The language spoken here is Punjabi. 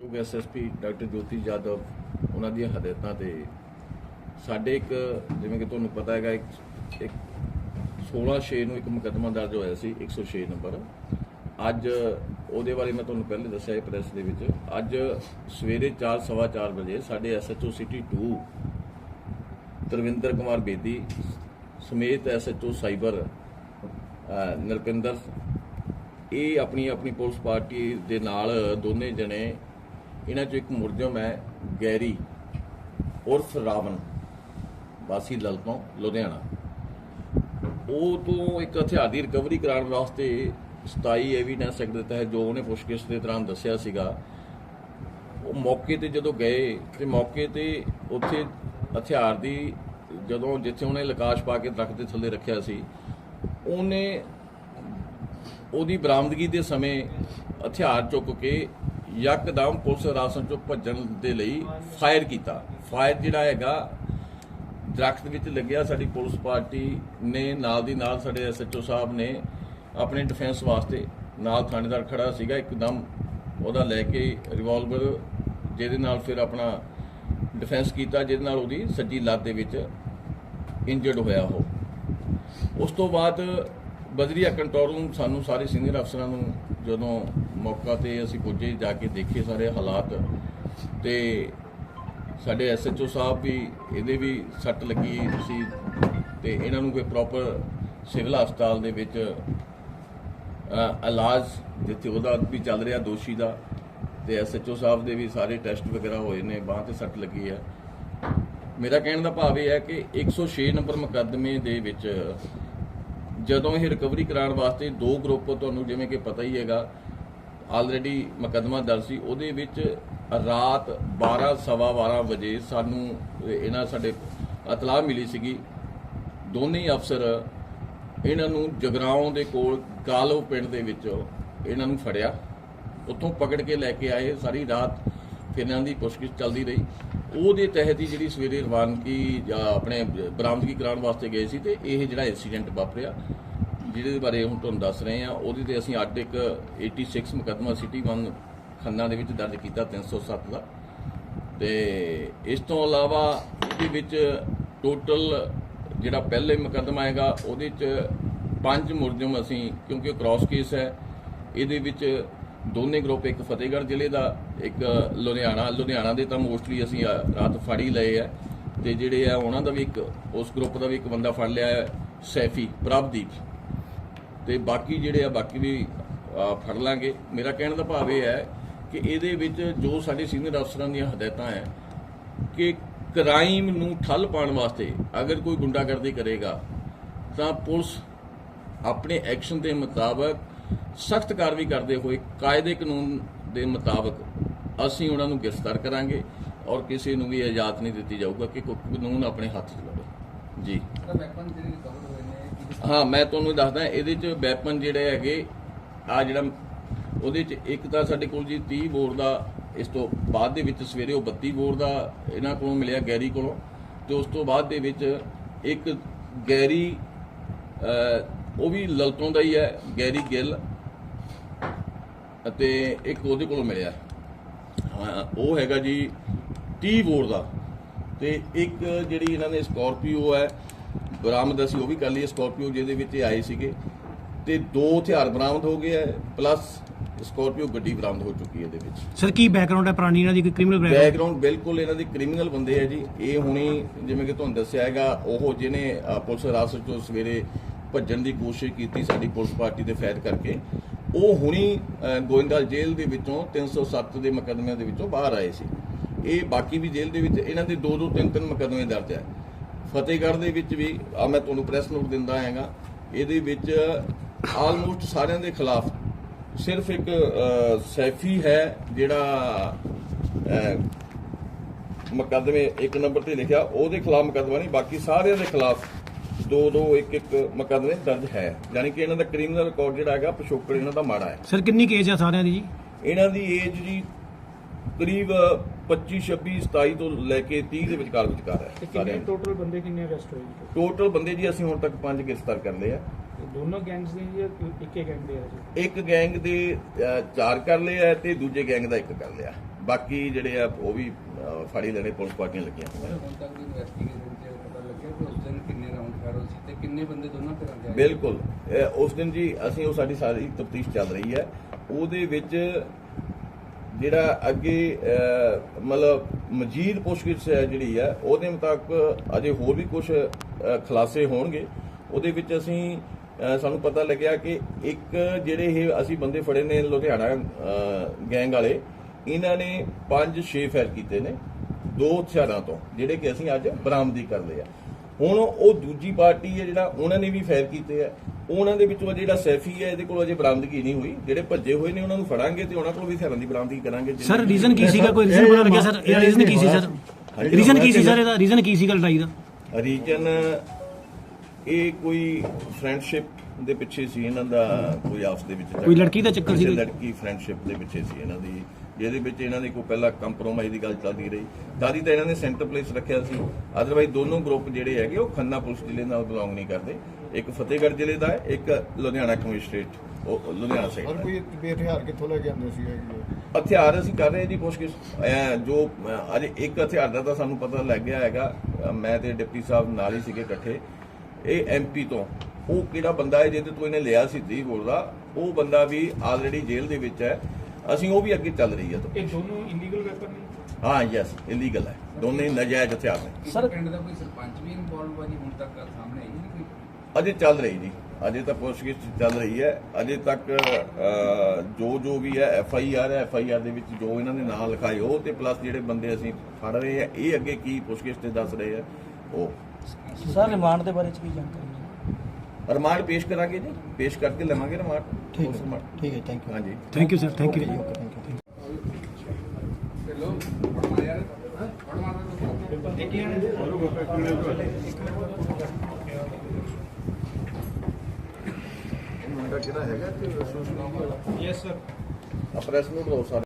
ਯੋਗ ਐਸਐਸਪੀ ਡਾਕਟਰ ਜੋਤੀ ਜਾਦਵ, ਉਹਨਾਂ ਦੀਆਂ ਹਦਾਇਤਾਂ ਤੇ ਸਾਡੇ ਇੱਕ, ਜਿਵੇਂ ਕਿ ਤੁਹਾਨੂੰ ਪਤਾ ਹੈਗਾ, ਇੱਕ ਇੱਕ 16 6 ਨੂੰ ਇੱਕ ਮੁਕੱਦਮਾ ਦਰਜ ਹੋਇਆ ਸੀ 106 ਨੰਬਰ। ਅੱਜ ਉਹਦੇ ਬਾਰੇ ਮੈਂ ਤੁਹਾਨੂੰ ਪਹਿਲੇ ਦੱਸਿਆ ਹੈ ਪ੍ਰੈਸ ਦੇ ਵਿੱਚ। ਅੱਜ ਸਵੇਰੇ 4:30 ਵਜੇ ਸਾਡੇ ਐਸਐਚਓ ਸਿਟੀ 2 ਤਰਵਿੰਦਰ ਕੁਮਾਰ ਬੇਦੀ ਸਮੇਤ ਐਸਐਚਓ ਸਾਈਬਰ ਨਰਪਿੰਦਰ, ਇਹ ਆਪਣੀ ਆਪਣੀ ਪੁਲਿਸ ਪਾਰਟੀ ਦੇ ਨਾਲ ਦੋਨੇ ਜਣੇ ਇਹਨਾਂ ਚੋਂ ਇੱਕ ਮੁਰਜਮ ਹੈ ਗੈਰੀ ਉਰਫ ਰਾਵਣ, ਵਾਸੀ ਲਲਤੋਂ ਲੁਧਿਆਣਾ। ਉਹ ਤੋਂ ਇੱਕ ਹਥਿਆਰ ਦੀ ਰਿਕਵਰੀ ਕਰਾਉਣ ਵਾਸਤੇ 27 ਐਵੀਡੈਂਸ ਐਕਟ ਦਿੱਤਾ ਹੈ, ਜੋ ਉਹਨੇ ਪੁੱਛਗਿੱਛ ਦੇ ਦੌਰਾਨ ਦੱਸਿਆ ਸੀਗਾ। ਉਹ ਮੌਕੇ ਤੇ ਜਦੋਂ ਗਏ, ਤੇ ਮੌਕੇ ਤੇ ਉੱਥੇ ਹਥਿਆਰ ਦੀ ਜਦੋਂ ਜਿੱਥੇ ਉਹਨੇ ਲਕਾਸ਼ ਪਾ ਕੇ ਦਰਖਤ ਦੇ ਥੱਲੇ ਰੱਖਿਆ ਸੀ, ਉਹਨੇ ਉਹਦੀ ਬਰਾਮਦਗੀ ਦੇ ਸਮੇਂ ਹਥਿਆਰ ਚੁੱਕ ਕੇ ਯਕਦਮ ਪੁਲਿਸ ਰਾਸਨ ਚੋਂ ਭੱਜਣ ਦੇ ਲਈ ਫਾਇਰ ਕੀਤਾ। ਫਾਇਰ ਜਿਹੜਾ ਹੈਗਾ, ਦਰਖਤ ਵਿੱਚ ਲੱਗਿਆ। ਸਾਡੀ ਪੁਲਿਸ ਪਾਰਟੀ ਨੇ ਨਾਲ ਦੀ ਨਾਲ ਸਾਡੇ ਐਸਐਚਓ ਸਾਹਿਬ ਨੇ ਆਪਣੇ ਡਿਫੈਂਸ ਵਾਸਤੇ ਨਾਲ ਥਾਣੇਦਾਰ ਖੜਾ ਸੀਗਾ। ਇੱਕਦਮ ਉਹਦਾ ਲੈ ਕੇ ਰਿਵਾਲਵਰ ਜਿਹਦੇ ਨਾਲ ਫਿਰ ਆਪਣਾ ਡਿਫੈਂਸ ਕੀਤਾ, ਜਿਹਦੇ ਨਾਲ ਉਹਦੀ ਸੱਜੀ ਲੱਤ ਦੇ ਵਿੱਚ ਇੰਜਰਡ ਹੋਇਆ ਉਹ। ਉਸ ਤੋਂ ਬਾਅਦ ਬਦਰੀਆ ਕੰਟਰੋਲ ਰੂਮ ਸਾਨੂੰ ਸਾਰੇ ਸੀਨੀਅਰ ਅਫਸਰਾਂ ਨੂੰ ਜਦੋਂ ਮੌਕਾ ਤੇ ਅਸੀਂ ਪੁੱਜੇ ਜਾ ਕੇ ਦੇਖੇ ਸਾਰੇ ਹਾਲਾਤ, ਤੇ ਸਾਡੇ ਐਸਐਚਓ ਸਾਹਿਬ ਵੀ ਇਹਦੇ ਵੀ ਸੱਟ ਲੱਗੀ ਸੀ ਤੇ ਇਹਨਾਂ ਨੂੰ ਕੋਈ ਪ੍ਰੋਪਰ ਸਿਵਲ ਹਸਪਤਾਲ ਦੇ ਵਿੱਚ ਇਲਾਜ ਜਿੱਥੇ ਉਹਦਾ ਵੀ ਚੱਲ ਰਿਹਾ ਦੋਸ਼ੀ ਦਾ, ਤੇ ਐਸਐਚਓ ਸਾਹਿਬ ਦੇ ਵੀ ਸਾਰੇ ਟੈਸਟ ਵਗੈਰਾ ਹੋਏ ਨੇ, ਬਾਂਹ ਤੇ ਸੱਟ ਲੱਗੀ ਹੈ। ਮੇਰਾ ਕਹਿਣ ਦਾ ਭਾਵ ਇਹ ਹੈ ਕਿ 106 ਨੰਬਰ ਮੁਕੱਦਮੇ ਦੇ ਵਿੱਚ ਜਦੋਂ ਇਹ ਰਿਕਵਰੀ ਕਰਾਉਣ ਵਾਸਤੇ ਦੋ ਗਰੁੱਪ ਤੁਹਾਨੂੰ ਜਿਵੇਂ ਕਿ ਪਤਾ ਹੀ ਹੈਗਾ ਆਲਰੇਡੀ ਮੁਕੱਦਮਾ ਦਰਜ ਸੀ, ਉਹਦੇ ਵਿੱਚ ਰਾਤ 12 ਸਵਾ 12 ਵਜੇ ਸਾਨੂੰ ਇਹਨਾਂ ਸਾਡੇ ਇਤਲਾਹ ਮਿਲੀ ਸੀਗੀ। ਦੋਨੇ ਅਫਸਰ ਇਹਨਾਂ ਨੂੰ ਜਗਰਾਉਂ ਦੇ ਕੋਲ ਕਾਲੋ ਪਿੰਡ ਦੇ ਵਿੱਚ ਇਹਨਾਂ ਨੂੰ ਫੜਿਆ। ਉੱਥੋਂ ਪਕੜ ਕੇ ਲੈ ਕੇ ਆਏ, ਸਾਰੀ ਰਾਤ ਫਿਰ ਇਹਨਾਂ ਦੀ ਪੁੱਛਗਿੱਛ ਚੱਲਦੀ ਰਹੀ। ਉਹਦੇ ਤਹਿਤ ਹੀ ਜਿਹੜੀ ਸਵੇਰੇ ਰਵਾਨਗੀ ਜਾਂ ਆਪਣੇ ਬਰਾਮਦਗੀ ਕਰਾਉਣ ਵਾਸਤੇ ਗਏ ਸੀ ਤੇ ਇਹ ਜਿਹੜਾ ਇਨਸੀਡੈਂਟ ਵਾਪਰਿਆ, ਜਿਹਦੇ ਬਾਰੇ ਹੁਣ ਤੁਹਾਨੂੰ ਦੱਸ ਰਹੇ ਆ ਉਹਦੇ ਤੇ ਅਸੀਂ ਅੱਡ ਇੱਕ 86 ਮੁਕੱਦਮਾ ਸਿਟੀ 1 ਖੰਨਾ ਦੇ ਵਿੱਚ ਦਰਜ ਕੀਤਾ 307 ਦਾ। ਤੇ ਇਸ ਤੋਂ ਇਲਾਵਾ ਇਹਦੇ ਵਿੱਚ ਟੋਟਲ ਜਿਹੜਾ ਪਹਿਲੇ ਮੁਕੱਦਮਾ ਹੈਗਾ, ਉਹਦੇ ਚ ਪੰਜ ਮੁਲਜ਼ਮ ਅਸੀਂ, ਕਿਉਂਕਿ ਕ੍ਰਾਸ ਕੇਸ ਹੈ, ਇਹਦੇ ਵਿੱਚ ਦੋਨੇ ਗਰੁੱਪ, ਇੱਕ ਫਤਿਹਗੜ੍ਹ ਜ਼ਿਲ੍ਹੇ ਦਾ, ਇੱਕ ਲੁਧਿਆਣਾ ਲੁਧਿਆਣਾ ਦੇ ਤਾਂ ਮੋਸਟਲੀ ਅਸੀਂ ਰਾਤ ਫੜ ਹੀ ਲਏ ਆ। ਤੇ ਜਿਹੜੇ ਆ, ਉਹਨਾਂ ਦਾ ਵੀ ਇੱਕ, ਉਸ ਗਰੁੱਪ ਦਾ ਵੀ ਇੱਕ ਬੰਦਾ ਫੜ ਲਿਆ ਹੈ, ਸੈਫੀ, ਪ੍ਰਭਦੀਪ। ਤੇ ਬਾਕੀ ਜਿਹੜੇ ਆ, ਬਾਕੀ ਵੀ ਫੜ ਲਾਂਗੇ। ਮੇਰਾ ਕਹਿਣ ਦਾ ਭਾਵ ਇਹ ਹੈ ਕਿ ਇਹਦੇ ਵਿੱਚ ਜੋ ਸਾਡੇ ਸੀਨੀਅਰ ਅਫਸਰਾਂ ਦੀਆਂ ਹਦਾਇਤਾਂ ਹੈ ਕਿ ਕ੍ਰਾਈਮ ਨੂੰ ਠੱਲ ਪਾਉਣ ਵਾਸਤੇ ਅਗਰ ਕੋਈ ਗੁੰਡਾਗਰਦੀ ਕਰੇਗਾ, ਤਾਂ ਪੁਲਿਸ ਆਪਣੇ ਐਕਸ਼ਨ ਦੇ ਮੁਤਾਬਕ ਸਖਤ ਕਾਰਵਾਈ ਕਰਦੇ ਹੋਏ ਕਾਇਦੇ ਕਾਨੂੰਨ ਦੇ ਮੁਤਾਬਕ ਅਸੀਂ ਉਹਨਾਂ ਨੂੰ ਗ੍ਰਿਫਤਾਰ ਕਰਾਂਗੇ ਔਰ ਕਿਸੇ ਨੂੰ ਵੀ ਇਜਾਜ਼ਤ ਨਹੀਂ ਦਿੱਤੀ ਜਾਊਗਾ ਕਿ ਕੋਈ ਕਾਨੂੰਨ ਆਪਣੇ ਹੱਥ 'ਚ ਲਵੇ। ਜੀ। ਹਾਂ ਮੈਂ ਤੁਹਾਨੂੰ ਦੱਸਦਾ ਇਹਦੇ ਚ ਵੈਪਨ ਜਿਹੜੇ ਹੈਗੇ ਆ ਜਿਹੜਾ ਉਹਦੇ ਚ ਇੱਕ ਤਾਂ ਸਾਡੇ ਕੋਲ ਜੀ 30 ਬੋਰ ਦਾ ਇਸ ਤੋਂ ਬਾਅਦ ਦੇ ਵਿੱਚ ਸਵੇਰੇ ਉਹ 32 ਬੋਰ ਦਾ ਇਹਨਾਂ ਕੋਲੋਂ ਮਿਲਿਆ ਗੈਰੀ ਕੋਲੋਂ ਤੇ ਉਸ ਤੋਂ ਬਾਅਦ ਦੇ ਵਿੱਚ ਇੱਕ ਗੈਰੀ ਉਹ ਵੀ ਲਲਤੋਂ ਦਾ ਹੀ ਹੈ ਗੈਰੀ ਗਿੱਲ। ਅਤੇ ਇੱਕ ਉਹਦੇ ਕੋਲੋਂ ਮਿਲਿਆ। ਉਹ ਹੈਗਾ ਜੀ 30 ਬੋਰ ਦਾ। ਤੇ ਇੱਕ ਜਿਹੜੀ ਇਹਨਾਂ ਨੇ ਸਕਾਰਪੀਓ ਹੈ ਬਰਾਮਦ ਅਸੀਂ ਉਹ ਵੀ ਕਰ ਲਈ ਸਕਾਰਪੀਓ ਜਿਹਦੇ ਵਿੱਚ ਇਹ ਆਏ ਸੀਗੇ। ਤੇ ਦੋ ਹਥਿਆਰ ਬਰਾਮਦ ਹੋ ਗਏ ਹੈ ਪਲੱਸ ਸਕਾਰਪੀਓ ਗੱਡੀ ਬਰਾਮਦ ਹੋ ਚੁੱਕੀ ਹੈ ਇਹਦੇ ਵਿੱਚ। ਸਰ ਕੀ ਬੈਕਗ੍ਰਾਉਂਡ ਹੈ ਪੁਰਾਣੀ ਇਹਨਾਂ ਦੀ? ਕੋਈ ਕ੍ਰਿਮੀਨਲ ਬੈਕਗ੍ਰਾਉਂਡ ਬੈਕਗ੍ਰਾਉਂਡ ਬਿਲਕੁਲ ਇਹਨਾਂ ਦੀ ਕ੍ਰਿਮੀਨਲ ਬੰਦੇ ਹੈ ਜੀ। ਇਹ ਹੁਣੀ ਜਿਵੇਂ ਕਿ ਤੁਹਾਨੂੰ ਦੱਸਿਆ ਹੈਗਾ ਉਹ ਜਿਹਨੇ ਪੁਲਿਸ ਹਿਰਾਸਤ ਚੋਂ ਸਵੇਰੇ ਭੱਜਣ ਦੀ ਕੋਸ਼ਿਸ਼ ਕੀਤੀ ਸਾਡੀ ਪੁਲਿਸ ਪਾਰਟੀ ਦੇ ਫੈਦ ਕਰਕੇ। ਉਹ ਹੁਣੀ ਅ, ਗੋਇੰਦਵਾਲ ਜੇਲ੍ਹ ਦੇ ਵਿੱਚੋਂ 307 ਦੇ ਮੁਕੱਦਮਿਆਂ ਦੇ ਵਿੱਚੋਂ ਬਾਹਰ ਆਏ ਸੀ। ਇਹ ਬਾਕੀ ਵੀ ਜੇਲ੍ਹ ਦੇ ਵਿੱਚ ਇਹਨਾਂ ਦੇ ਦੋ ਦੋ ਤਿੰਨ ਤਿੰਨ ਮੁਕੱਦਮੇ ਦਰਜ ਹੈ ਫਤਿਹਗੜ੍ਹ ਦੇ ਵਿੱਚ ਵੀ ਆ ਮੈਂ ਤੁਹਾਨੂੰ ਪ੍ਰੈਸ ਨੋਟ ਦਿੰਦਾ ਹੈਗਾ ਇਹਦੇ ਵਿੱਚ ਆਲਮੋਸਟ ਸਾਰਿਆਂ ਦੇ ਖਿਲਾਫ ਸਿਰਫ ਇੱਕ ਸੈਫੀ ਹੈ ਜਿਹੜਾ ਅ, ਮੁਕੱਦਮੇ ਇੱਕ ਨੰਬਰ ਤੇ ਲਿਖਿਆ ਉਹਦੇ ਖਿਲਾਫ ਮੁਕੱਦਮਾ ਨਹੀਂ ਬਾਕੀ ਸਾਰਿਆਂ ਦੇ ਖਿਲਾਫ ਦੋ ਦੋ ਇੱਕ ਇੱਕ ਮੁਕੱਦਮੇ ਦਰਜ ਹੈ। ਯਾਨੀ ਕਿ ਇਹਨਾਂ ਦਾ ਕ੍ਰਿਮੀਨਲ ਰਿਕਾਰਡ ਜਿਹੜਾ ਹੈਗਾ ਪਿਛੋਕੜ ਇਹਨਾਂ ਦਾ ਮਾੜਾ ਹੈ। ਸਰ ਕਿੰਨੀ ਕੇਜ ਆ ਸਾਰਿਆਂ ਦੀ ਜੀ? ਇਹਨਾਂ ਦੀ ਏਜ ਜੀ ਕਰੀਬ 25 26 27 ਤੋਂ ਲੈ ਕੇ 30 ਦੇ ਵਿਚਕਾਰ ਵਿਚਕਾਰ ਹੈ ਸਾਰਿਆਂ ਕਿੰਨੇ। ਟੋਟਲ ਬੰਦੇ ਕਿੰਨੇ ਅਰੈਸਟ ਹੋਏ ਜੀ? ਟੋਟਲ ਬੰਦੇ ਜੀ ਅਸੀਂ ਹੁਣ ਤੱਕ ਪੰਜ ਗ੍ਰਿਫਤਾਰ ਕਰ ਲਏ ਆ। ਤੇ ਦੋਨੋਂ ਗੈਂਗਸ ਦੇ ਜਾਂ ਇੱਕ ਗੈਂਗ ਦੇ ਆ ਜੀ? ਇੱਕ ਗੈਂਗ ਦੇ ਅ, ਚਾਰ ਕਰ ਲਏ ਆ ਤੇ ਦੂਜੇ ਗੈਂਗ ਦਾ ਇੱਕ ਕਰ ਲਿਆ। ਬਾਕੀ ਜਿਹੜੇ ਆ ਉਹ ਵੀ ਫੜੀ ਲੈਣੇ ਪੁਲਿਸ ਪਾਰਟੀਆਂ ਲੱਗੀਆਂ ਹੋਈਆਂ। ਹੁਣ ਤੱਕ ਦੀ ਇਨਵੈਸਟੀਗੇਸ਼ਨ ਚ ਪਤਾ ਲੱਗਿਆ ਕਿ ਉਸ ਦਿਨ ਕਿੰਨੇ ਰਾਉਂਡ ਫਾਇਰ ਹੋਏ ਸੀ ਤੇ ਕਿੰਨੇ ਬੰਦੇ ਦੋਨਾਂ ਧਿਰਾਂ ਦੇ ਬਿਲਕੁਲ। ਇਹ ਉਸ ਦਿਨ ਜੀ ਅਸੀਂ ਉਹ ਸਾਡੀ ਸਾਰੀ ਤਫਤੀਸ਼ ਚੱਲ ਰਹੀ ਹੈ। ਉਹਦੇ ਵਿੱਚ ਜਿਹੜਾ ਅੱਗੇ ਅਹ, ਮਤਲਬ ਮਜੀਦ ਪੁੱਛਗਿੱਛ ਹੈ ਜਿਹੜੀ ਹੈ ਉਹਦੇ ਮੁਤਾਬਕ ਅਜੇ ਹੋਰ ਵੀ ਕੁਝ ਖੁਲਾਸੇ ਹੋਣਗੇ। ਉਹਦੇ ਵਿੱਚ ਅਸੀਂ ਅਹ, ਸਾਨੂੰ ਪਤਾ ਲੱਗਿਆ ਕਿ ਇੱਕ ਜਿਹੜੇ ਇਹ ਅਸੀਂ ਬੰਦੇ ਫੜੇ ਨੇ ਲੁਧਿਆਣਾ ਗੈਂਗ ਵਾਲੇ ਇਹਨਾਂ ਨੇ 5-6 ਫਾਇਰ ਕੀਤੇ ਨੇ ਦੋ ਹਥਿਆਰਾਂ ਤੋਂ ਜਿਹੜੇ ਕਿ ਅਸੀਂ ਅੱਜ ਬਰਾਮਦੀ ਕਰ ਲਏ ਆ। ਹੁਣ ਉਹ ਦੂਜੀ ਪਾਰਟੀ ਹੈ ਜਿਹੜਾ ਉਹਨਾਂ ਨੇ ਵੀ ਫਾਇਰ ਕੀਤੇ ਆ। ਉਹਨਾਂ ਦੇ ਵਿੱਚੋਂ ਜਿਹੜਾ ਸੈਫੀ ਹੈ ਇਹਦੇ ਕੋਲ ਅਜੇ ਬਰਾਮਦਗੀ ਨਹੀਂ ਹੋਈ। ਜਿਹੜੇ ਭੱਜੇ ਹੋਏ ਨੇ ਉਹਨਾਂ ਨੂੰ ਫੜਾਂਗੇ ਤੇ ਉਹਨਾਂ ਕੋਲ ਵੀ ਹਥਿਆਰਾਂ ਦੀ ਬਰਾਮਦਗੀ ਕਰਾਂਗੇ। ਸਰ ਰੀਜ਼ਨ ਕੀ ਸੀਗਾ? ਕੋਈ ਰੀਜ਼ਨ ਪਤਾ ਲੱਗਿਆ ਸਰ ਇਹਦਾ ਰੀਜ਼ਨ ਕੀ ਸੀ ਸਰ। ਰੀਜ਼ਨ ਕੀ ਸੀ ਸਰ ਇਹਦਾ? ਰੀਜ਼ਨ ਕੀ ਸੀਗਾ ਲੜਾਈ ਦਾ? ਰੀਜਨ ਇਹ ਕੋਈ ਫਰੈਂਡਸ਼ਿਪ ਦੇ ਪਿੱਛੇ ਸੀ ਇਹਨਾਂ ਦਾ ਕੋਈ ਆਪਸ ਦੇ ਵਿੱਚ ਕੋਈ ਲੜਕੀ ਦਾ ਚੱਕਰ ਸੀ? ਲੜਕੀ ਫਰੈਂਡਸ਼ਿਪ ਦੇ ਪਿੱਛੇ ਸੀ ਇਹਨਾਂ ਦੀ। ਜਿਹਦੇ ਵਿੱਚ ਇਹਨਾਂ ਦੀ ਕੋਈ ਪਹਿਲਾਂ ਕੰਪਰੋਮਾਈਜ਼ ਦੀ ਗੱਲ ਚੱਲਦੀ ਰਹੀ। ਦਾਦੀ ਤਾਂ ਇਹਨਾਂ ਨੇ ਸੈਂਟਰ ਪਲੇਸ ਰੱਖਿਆ ਸੀ। ਅਦਰਵਾਈਜ਼ ਦੋਨੋਂ ਗਰੁੱਪ ਜਿਹੜੇ ਹੈਗੇ ਉਹ ਖੰਨਾ ਪੁਲਿਸ ਜ਼ਿਲ੍ਹੇ ਨਾਲ ਬਿਲੋਂਗ ਨਹੀਂ ਕਰਦੇ। ਇੱਕ ਫਤਿਹਗੜ੍ਹ ਜ਼ਿਲ੍ਹੇ ਦਾ ਹੈ ਇੱਕ ਲੁਧਿਆਣਾ ਕਮਿਸ਼ਨਰੇਟ ਉਹ ਲੁਧਿਆਣਾ ਸਾਈਡ ਔਰ ਦਾ। ਕੋਈ ਬੇਹਥਿਆਰ ਕਿੱਥੋਂ ਲੈ ਕੇ ਆਉਂਦੇ ਜੀ ਹਥਿਆਰ ਅਸੀਂ ਕਰ ਰਹੇ ਜੀ ਅਹ ਜੋ ਅਜੇ ਇੱਕ ਹਥਿਆਰ ਦਾ ਤਾਂ ਸਾਨੂੰ ਪਤਾ ਲੱਗ ਗਿਆ ਹੈਗਾ। ਮੈਂ ਤੇ ਡਿਪਟੀ ਸਾਹਿਬ ਨਾਲ ਹੀ ਸੀਗੇ ਇਕੱਠੇ। ਇਹ ਐਮਪੀ ਤੋਂ। ਉਹ ਕਿਹੜਾ ਬੰਦਾ ਹੈ ਜਿਹਦੇ ਤੋਂ ਇਹਨੇ ਲਿਆ ਸੀ 30 ਬੋਲ ਦਾ? ਉਹ ਬੰਦਾ ਵੀ ਆਲਰੇਡੀ ਜੇਲ੍ਹ ਦੇ ਵਿੱਚ ਹੈ। ਅਸੀਂ ਉਹ ਵੀ ਅੱਗੇ ਚੱਲ ਰਹੀ ਹੈ ਤੋਂ। ਇਹ ਦੋਨੋਂ ਇਲੀਗਲ ਵੈਪਨ ਨੇ? ਹਾਂ ਯੈਸ ਇਲੀਗਲ ਹੈ। ਦੋਨੇ ਨਜਾਇਜ਼ ਹਥਿਆਰ ਨੇ। ਸਰ ਪਿੰਡ ਦਾ ਕੋਈ ਸਰਪੰਚ ਵੀ ਇਨਵੋਲਵ ਹੋਇਆ ਜੀ ਹੁਣ ਤੱਕ ਸਾਹਮਣੇ ਆਈ ਨਹੀਂ ਕੋਈ? ਅਜੇ ਚੱਲ ਰਹੀ ਜੀ ਅਜੇ ਤਾਂ ਪੁੱਛਗਿੱਛ ਚੱਲ ਰਹੀ ਹੈ। ਅਜੇ ਤੱਕ ਜੋ ਜੋ ਵੀ ਹੈ ਐਫ ਆਈ ਆਰ ਹੈ ਐਫ ਆਈ ਆਰ ਦੇ ਵਿੱਚ ਜੋ ਇਹਨਾਂ ਦੇ ਨਾਂ ਲਿਖਾਏ ਉਹ ਤੇ ਪਲੱਸ ਜਿਹੜੇ ਬੰਦੇ ਅਸੀਂ ਫੜ ਰਹੇ ਆ ਇਹ ਅੱਗੇ ਕੀ ਪੁੱਛਗਿੱਛ ਤੇ ਦੱਸ ਰਹੇ ਆ ਉਹ। ਸਰ ਰਿਮਾਂਡ ਦੇ ਬਾਰੇ ਚ ਕੀ ਜਾਣਕਾਰੀ? ਹੈ? ਰਿਮਾਂਡ ਪੇਸ਼ ਕਰਾਂਗੇ ਜੀ ਪੇਸ਼ ਕਰਕੇ ਲਵਾਂਗੇ ਰਿਮਾਂਡ ਠੀਕ ਉਸ ਹੈ ਰਿਮਾਂਡ ਠੀਕ ਹੈ ਥੈਂਕ ਯੂ ਹਾਂਜੀ thank you sir thank you okay thank you ਚਲੋ ਫੜ